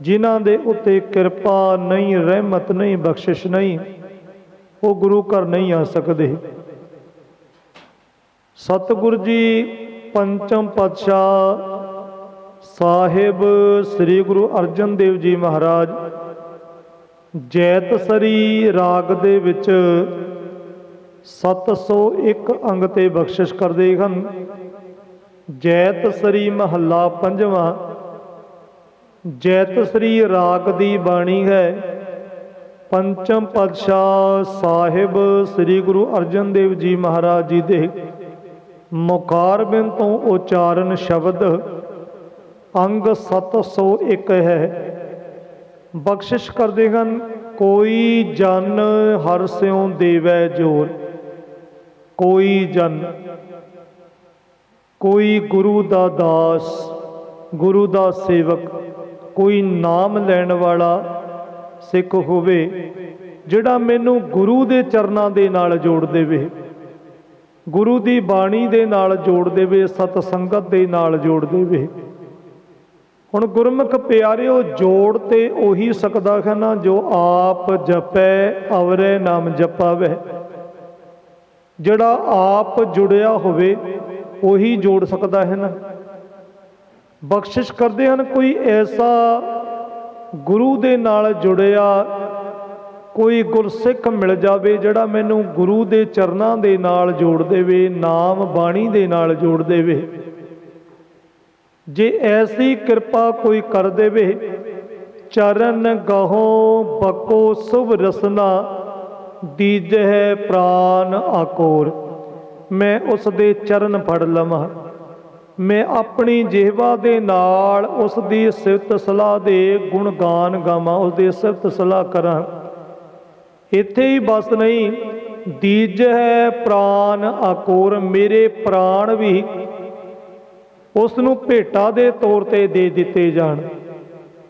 ਜਿਨ੍ਹਾਂ ਦੇ ਉੱਤੇ ਕਿਰਪਾ ਨਹੀਂ, ਰਹਿਮਤ ਨਹੀਂ, ਬਖਸ਼ਿਸ਼ ਨਹੀਂ, ਉਹ ਗੁਰੂ ਘਰ ਨਹੀਂ ਆ ਸਕਦੇ। ਸਤਿਗੁਰ ਜੀ, ਪੰਚਮ ਪਾਤਸ਼ਾਹ ਸਾਹਿਬ ਸ੍ਰੀ ਗੁਰੂ ਅਰਜਨ ਦੇਵ ਜੀ ਮਹਾਰਾਜ ਜੈਤ ਸਰੀ ਰਾਗ ਦੇ ਵਿੱਚ 701 ਅੰਗ ਤੇ ਬਖਸ਼ਿਸ਼ ਕਰਦੇ ਹਨ। ਜੈਤ ਸਰੀ ਮਹੱਲਾ ਪੰਜਵਾਂ ਜੈਤ ਸ੍ਰੀ ਰਾਗ ਦੀ ਬਾਣੀ ਹੈ। ਪੰਚਮ ਪਾਤਸ਼ਾਹ ਸਾਹਿਬ ਸ੍ਰੀ ਗੁਰੂ ਅਰਜਨ ਦੇਵ ਜੀ ਮਹਾਰਾਜ ਜੀ ਦੇ ਮੁਖਾਰਬਿੰਦ ਤੋਂ ਉਚਾਰਨ ਸ਼ਬਦ ਅੰਗ 701 ਹੈ। ਬਖਸ਼ਿਸ਼ ਕਰਦੇ ਹਨ, ਕੋਈ ਜਨ ਹਰ ਸਿਉ ਦੇਵੈ ਜੋਰ, ਕੋਈ ਜਨ, ਕੋਈ ਗੁਰੂ ਦਾ ਦਾਸ, ਗੁਰੂ ਦਾ ਸੇਵਕ ਕੋਈ ਨਾਮ ਲੈਣ ਵਾਲਾ ਸਿੱਖ ਹੋਵੇ, ਜਿਹੜਾ ਮੈਨੂੰ ਗੁਰੂ ਦੇ ਚਰਨਾਂ ਦੇ ਨਾਲ ਜੋੜ ਦੇਵੇ, ਗੁਰੂ ਦੀ ਬਾਣੀ ਦੇ ਨਾਲ ਜੋੜ ਦੇਵੇ, ਸਤ ਸੰਗਤ ਦੇ ਨਾਲ ਜੋੜ ਦੇਵੇ। ਹੁਣ ਗੁਰਮੁਖ ਪਿਆਰਿਓ, ਜੋੜ ਤੇ ਉਹੀ ਸਕਦਾ ਹੈ ਨਾ, ਜੋ ਆਪ ਜਪੈ, ਅਵਰੇ ਨਾਮ ਜਪਾਵੇ। ਜਿਹੜਾ ਆਪ ਜੁੜਿਆ ਹੋਵੇ, ਉਹੀ ਜੋੜ ਸਕਦਾ ਹੈ ਨਾ। ਬਖਸ਼ਿਸ਼ ਕਰਦੇ ਹਨ, ਕੋਈ ਐਸਾ ਗੁਰੂ ਦੇ ਨਾਲ ਜੁੜਿਆ, ਕੋਈ ਗੁਰਸਿੱਖ ਮਿਲ ਜਾਵੇ ਜਿਹੜਾ ਮੈਨੂੰ ਗੁਰੂ ਦੇ ਚਰਨਾਂ ਦੇ ਨਾਲ ਜੋੜ ਦੇਵੇ, ਨਾਮ ਬਾਣੀ ਦੇ ਨਾਲ ਜੋੜ ਦੇਵੇ। ਜੇ ਐਸੀ ਕਿਰਪਾ ਕੋਈ ਕਰ ਦੇਵੇ, ਚਰਨ ਗਹੋ ਬਕੋ ਸੁਭ ਰਸਨਾ, ਦੀਜਹਿ ਪ੍ਰਾਨ ਆਕੋਰ, ਮੈਂ ਉਸ ਦੇ ਚਰਨ ਫੜ ਲਵਾਂ। ਮੈਂ ਆਪਣੀ ਜਿਹਵਾ ਦੇ ਨਾਲ ਉਸ ਦੀ ਸਿਫਤ ਸਲਾਹ ਦੇ ਗੁਣ ਗਾਨ ਗਾਵਾਂ ਉਸ ਦੀ ਸਿਫਤ ਸਲਾਹ ਕਰਾਂ। ਇੱਥੇ ਹੀ ਬਸ ਨਹੀਂ, ਦੀਜ ਹੈ ਪ੍ਰਾਨ ਆਕੋਰ, ਮੇਰੇ ਪ੍ਰਾਣ ਵੀ ਉਸ ਨੂੰ ਭੇਟਾ ਦੇ ਤੌਰ ਤੇ ਦੇ ਦਿੱਤੇ ਜਾਣ।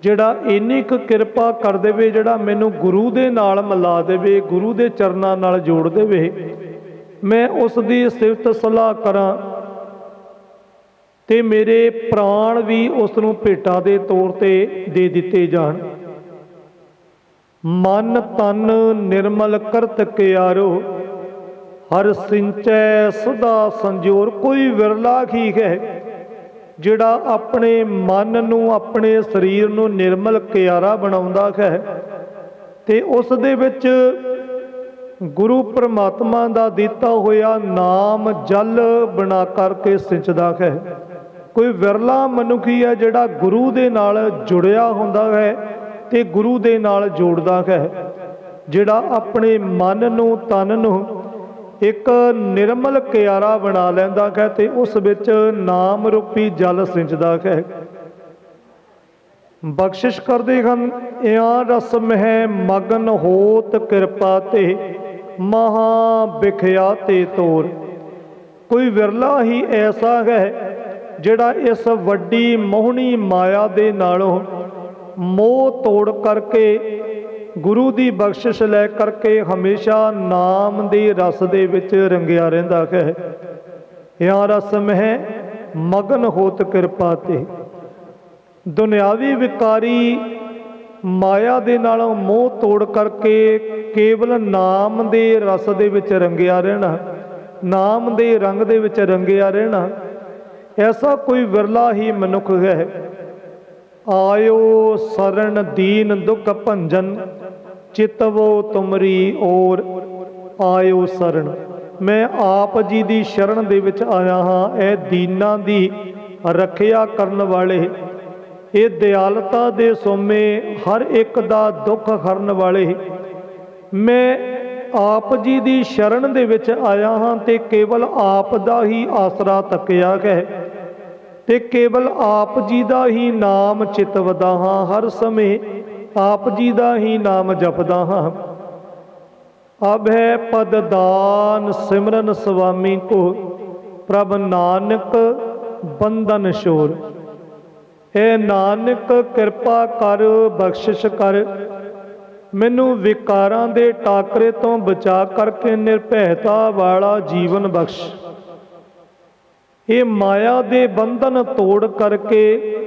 ਜਿਹੜਾ ਇੰਨੀ ਕੁ ਕਿਰਪਾ ਕਰ ਦੇਵੇ, ਜਿਹੜਾ ਮੈਨੂੰ ਗੁਰੂ ਦੇ ਨਾਲ ਮਿਲਾ ਦੇਵੇ, ਗੁਰੂ ਦੇ ਚਰਨਾਂ ਨਾਲ ਜੋੜ ਦੇਵੇ, ਮੈਂ ਉਸ ਦੀ ਸਿਫਤ ਸਲਾਹ ਕਰਾਂ। ਤੇ ਮੇਰੇ ਪ੍ਰਾਣ ਵੀ ਉਸ ਨੂੰ ਭੇਟਾ ਦੇ ਤੌਰ ਤੇ ਦੇ ਦਿੱਤੇ ਜਾਣ। ਮਨ ਤਨ ਨਿਰਮਲ ਕਰਤ ਕਿਆਰੋ, ਹਰ ਸਿੰਚੈ ਸਦਾ ਸੰਜੋਰ, ਕੋਈ ਵਿਰਲਾ ਹੀ ਹੈ ਜਿਹੜਾ ਆਪਣੇ ਮਨ ਨੂੰ, ਆਪਣੇ ਸਰੀਰ ਨੂੰ ਨਿਰਮਲ ਕਿਆਰਾ ਬਣਾਉਂਦਾ ਹੈ ਤੇ ਉਸ ਦੇ ਵਿੱਚ ਗੁਰੂ ਪ੍ਰਮਾਤਮਾ ਦਾ ਦਿੱਤਾ ਹੋਇਆ ਨਾਮ ਜਲ ਬਣਾ ਕਰਕੇ ਸਿੰਚਦਾ ਹੈ ਕੋਈ ਵਿਰਲਾ ਮਨੁੱਖੀ ਹੈ ਜਿਹੜਾ ਗੁਰੂ ਦੇ ਨਾਲ ਜੁੜਿਆ ਹੁੰਦਾ ਹੈ ਤੇ ਗੁਰੂ ਦੇ ਨਾਲ ਜੋੜਦਾ ਹੈ, ਜਿਹੜਾ ਆਪਣੇ ਮਨ ਨੂੰ, ਤਨ ਨੂੰ ਇੱਕ ਨਿਰਮਲ ਕਿਆਰਾ ਬਣਾ ਲੈਂਦਾ ਹੈ ਤੇ ਉਸ ਵਿੱਚ ਨਾਮ ਰੂਪੀ ਜਲ ਸਿੰਚਦਾ ਹੈ। ਬਖਸ਼ਿਸ਼ ਕਰਦੇ ਹਨ, ਇਆਂ ਰਸ ਮਹਿ ਮਗਨ ਹੋਤ ਕਿਰਪਾ ਤੇ, ਮਹਾ ਵਿਖਿਆ ਤੇ ਤੋਰ। ਕੋਈ ਵਿਰਲਾ ਹੀ ਐਸਾ ਹੈ ਜਿਹੜਾ ਇਸ ਵੱਡੀ ਮੋਹਣੀ ਮਾਇਆ ਦੇ ਨਾਲੋਂ ਮੋਹ ਤੋੜ ਕਰਕੇ ਗੁਰੂ ਦੀ ਬਖਸ਼ਿਸ਼ ਲੈ ਕਰਕੇ ਹਮੇਸ਼ਾ ਨਾਮ ਦੇ ਰਸ ਦੇ ਵਿੱਚ ਰੰਗਿਆ ਰਹਿੰਦਾ ਹੈ। ਯਾ ਰਸ ਮਹਿ ਮਗਨ ਹੋਤ ਕਿਰਪਾ ਤੇ। ਦੁਨਿਆਵੀ ਵਿਕਾਰੀ ਮਾਇਆ ਦੇ ਨਾਲੋਂ ਮੋਹ ਤੋੜ ਕਰਕੇ ਕੇਵਲ ਨਾਮ ਦੇ ਰਸ ਦੇ ਵਿੱਚ ਰੰਗਿਆ ਰਹਿਣਾ, ਨਾਮ ਦੇ ਰੰਗ ਦੇ ਵਿੱਚ ਰੰਗਿਆ ਰਹਿਣਾ ਐਸਾ ਕੋਈ ਵਿਰਲਾ ਹੀ ਮਨੁੱਖ ਹੈ। ਆਇਓ ਸਰਣ ਦੀਨ ਦੁਖ ਭੰਜਨ, ਚਿਤਵੋ ਤੁਮਰੀ ਔਰ। ਆਇਓ ਸਰਣ ਮੈਂ ਆਪ ਜੀ ਦੀ ਸ਼ਰਨ ਦੇ ਵਿੱਚ ਆਇਆ ਹਾਂ, ਇਹ ਦੀਨਾਂ ਦੀ ਰੱਖਿਆ ਕਰਨ ਵਾਲੇ। ਇਹ ਦਿਆਲਤਾ ਦੇ ਸੋਮੇ ਹਰ ਇੱਕ ਦਾ ਦੁੱਖ ਹਰਨ ਵਾਲੇ। ਮੈਂ ਆਪ ਜੀ ਦੀ ਸ਼ਰਨ ਦੇ ਵਿੱਚ ਆਇਆ ਹਾਂ ਤੇ ਕੇਵਲ ਆਪ ਦਾ ਹੀ ਆਸਰਾ ਤੱਕਿਆ ਹੈ ਤੇ ਕੇਵਲ ਆਪ ਜੀ ਦਾ ਹੀ ਨਾਮ ਚਿਤਵਦਾ ਹਾਂ, ਹਰ ਸਮੇਂ ਆਪ ਜੀ ਦਾ ਹੀ ਨਾਮ ਜਪਦਾ ਹਾਂ। ਅਭੈ ਪਦ ਦਾਨ ਸਿਮਰਨ ਸੁਆਮੀ ਕੋ, ਪ੍ਰਭ ਨਾਨਕ ਬੰਧਨ ਸ਼ੋਰ ਏ ਨਾਨਕ, ਕਿਰਪਾ ਕਰ, ਬਖਸ਼ਿਸ਼ ਕਰ। ਮੈਨੂੰ ਵਿਕਾਰਾਂ ਦੇ ਟਾਕਰੇ ਤੋਂ ਬਚਾ ਕਰਕੇ ਨਿਰਭੈਤਾ ਵਾਲਾ ਜੀਵਨ ਬਖਸ਼। ਇਹ ਮਾਇਆ ਦੇ ਬੰਧਨ ਤੋੜ ਕਰਕੇ,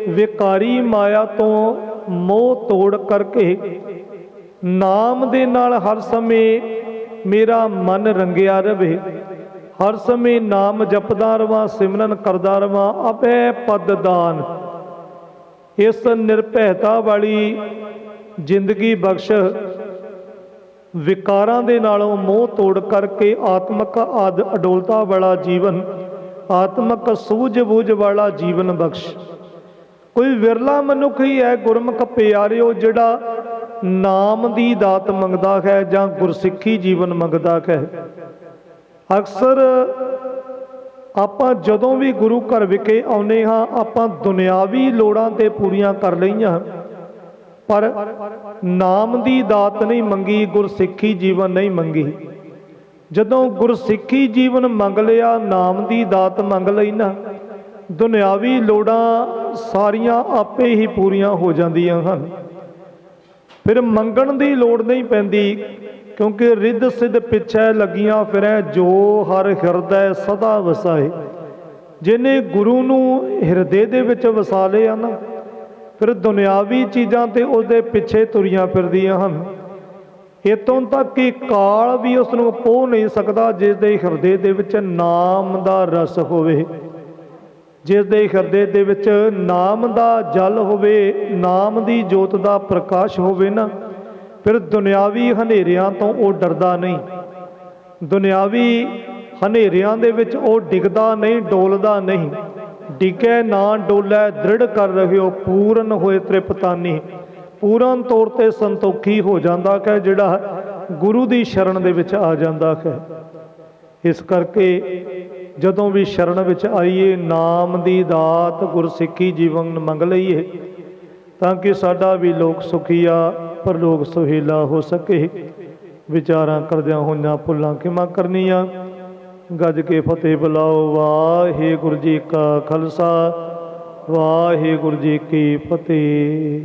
ਵਿਕਾਰੀ ਮਾਇਆ ਤੋਂ ਮੋਹ ਤੋੜ ਕਰਕੇ, ਨਾਮ ਦੇ ਨਾਲ ਹਰ ਸਮੇਂ ਮੇਰਾ ਮਨ ਰੰਗਿਆ ਰਵੇ। ਹਰ ਸਮੇਂ ਨਾਮ ਜਪਦਾ ਰਵਾਂ, ਸਿਮਰਨ ਕਰਦਾ ਰਵਾਂ ਅਪੈ ਪਦ ਦਾਨ। ਇਸ ਨਿਰਭੈਤਾ ਵਾਲੀ ਜ਼ਿੰਦਗੀ ਬਖਸ਼। ਵਿਕਾਰਾਂ ਦੇ ਨਾਲੋਂ ਮੋਹ ਤੋੜ ਕਰਕੇ ਆਤਮਿਕ ਆਦ ਅਡੋਲਤਾ ਵਾਲਾ ਜੀਵਨ, ਆਤਮਿਕ ਸੂਝ-ਬੂਝ ਵਾਲਾ ਜੀਵਨ ਬਖਸ਼। ਕੋਈ ਵਿਰਲਾ ਮਨੁੱਖ ਹੀ ਹੈ ਗੁਰਮੁਖ ਪਿਆਰਿਓ, ਜਿਹੜਾ ਨਾਮ ਦੀ ਦਾਤ ਮੰਗਦਾ ਹੈ ਜਾਂ ਗੁਰਸਿੱਖੀ ਜੀਵਨ ਮੰਗਦਾ ਹੈ। ਅਕਸਰ ਆਪਾਂ ਜਦੋਂ ਵੀ ਗੁਰੂ ਘਰ ਵਿਖੇ ਆਉਨੇ ਹਾਂ, ਆਪਾਂ ਦੁਨਿਆਵੀ ਲੋੜਾਂ ਤੇ ਪੂਰੀਆਂ ਕਰ ਲਈਆਂ। ਪਰ ਨਾਮ ਦੀ ਦਾਤ ਨਹੀਂ ਮੰਗੀ, ਗੁਰਸਿੱਖੀ ਜੀਵਨ ਨਹੀਂ ਮੰਗੀ। ਜਦੋਂ ਗੁਰਸਿੱਖੀ ਜੀਵਨ ਮੰਗ ਲਿਆ, ਨਾਮ ਦੀ ਦਾਤ ਮੰਗ ਲਈ ਨਾ, ਦੁਨਿਆਵੀ ਲੋੜਾਂ ਸਾਰੀਆਂ ਆਪੇ ਹੀ ਪੂਰੀਆਂ ਹੋ ਜਾਂਦੀਆਂ ਹਨ। ਫਿਰ ਮੰਗਣ ਦੀ ਲੋੜ ਨਹੀਂ ਪੈਂਦੀ, ਕਿਉਂਕਿ ਰਿੱਧ ਸਿੱਧ ਪਿੱਛੇ ਲੱਗੀਆਂ ਫਿਰੈ, ਜੋ ਹਰ ਹਿਰਦੈ ਸਦਾ ਵਸਾਏ। ਜਿਨੇ ਗੁਰੂ ਨੂੰ ਹਿਰਦੇ ਦੇ ਵਿੱਚ ਵਸਾ ਲਿਆ ਨਾ ਫਿਰ ਦੁਨਿਆਵੀ ਚੀਜ਼ਾਂ ਤੇ ਉਸਦੇ ਪਿੱਛੇ ਤੁਰੀਆਂ ਫਿਰਦੀਆਂ ਹਨ। ਇਤੋਂ ਤੱਕ ਕਿ ਕਾਲ ਵੀ ਉਸ ਨੂੰ ਪੋਹ ਨਹੀਂ ਸਕਦਾ ਜਿਸ ਦੇ ਹਿਰਦੇ ਦੇ ਵਿੱਚ ਨਾਮ ਦਾ ਰਸ ਹੋਵੇ। ਜਿਸ ਦੇ ਹਿਰਦੇ ਦੇ ਵਿੱਚ ਨਾਮ ਦਾ ਜਲ ਹੋਵੇ, ਨਾਮ ਦੀ ਜੋਤ ਦਾ ਪ੍ਰਕਾਸ਼ ਹੋਵੇ ਨਾ, ਫਿਰ ਦੁਨਿਆਵੀ ਹਨੇਰਿਆਂ ਤੋਂ ਉਹ ਡਰਦਾ ਨਹੀਂ। ਦੁਨਿਆਵੀ ਹਨੇਰਿਆਂ ਦੇ ਵਿੱਚ ਉਹ ਡਿੱਗਦਾ ਨਹੀਂ, ਡੋਲਦਾ ਨਹੀਂ। ਡਿੱਗੇ ਨਾ ਡੋਲੇ, ਦ੍ਰਿੜ ਕਰ ਰਹਿਓ, ਪੂਰਨ ਹੋਏ ਤ੍ਰਿਪਤਾਨੀ। ਪੂਰਨ ਤੌਰ ਤੇ ਸੰਤੋਖੀ ਹੋ ਜਾਂਦਾ ਹੈ, ਜਿਹੜਾ ਗੁਰੂ ਦੀ ਸ਼ਰਨ ਦੇ ਵਿੱਚ ਆ ਜਾਂਦਾ ਹੈ। ਇਸ ਕਰਕੇ ਜਦੋਂ ਵੀ ਸ਼ਰਨ ਵਿੱਚ ਆਈਏ, ਨਾਮ ਦੀ ਦਾਤ ਗੁਰਸਿੱਖੀ ਜੀਵਨ ਮੰਗ ਲਈਏ, ਤਾਂ ਕਿ ਸਾਡਾ ਵੀ ਲੋਕ ਸੁਖੀਆ ਪਰਲੋਕ ਸੁਹੇਲਾ ਹੋ ਸਕੇ। ਵਿਚਾਰਾਂ ਕਰਦਿਆਂ ਹੋਈਆਂ ਭੁੱਲਾਂ ਕਿਮਾ ਕਰਨੀਆਂ। ਗੱਜ ਕੇ ਫਤਿਹ ਬੁਲਾਓ। ਵਾਹਿਗੁਰੂ ਜੀ ਕਾ ਖਾਲਸਾ ਵਾਹਿਗੁਰੂ ਜੀ ਕੀ ਫਤਿਹ।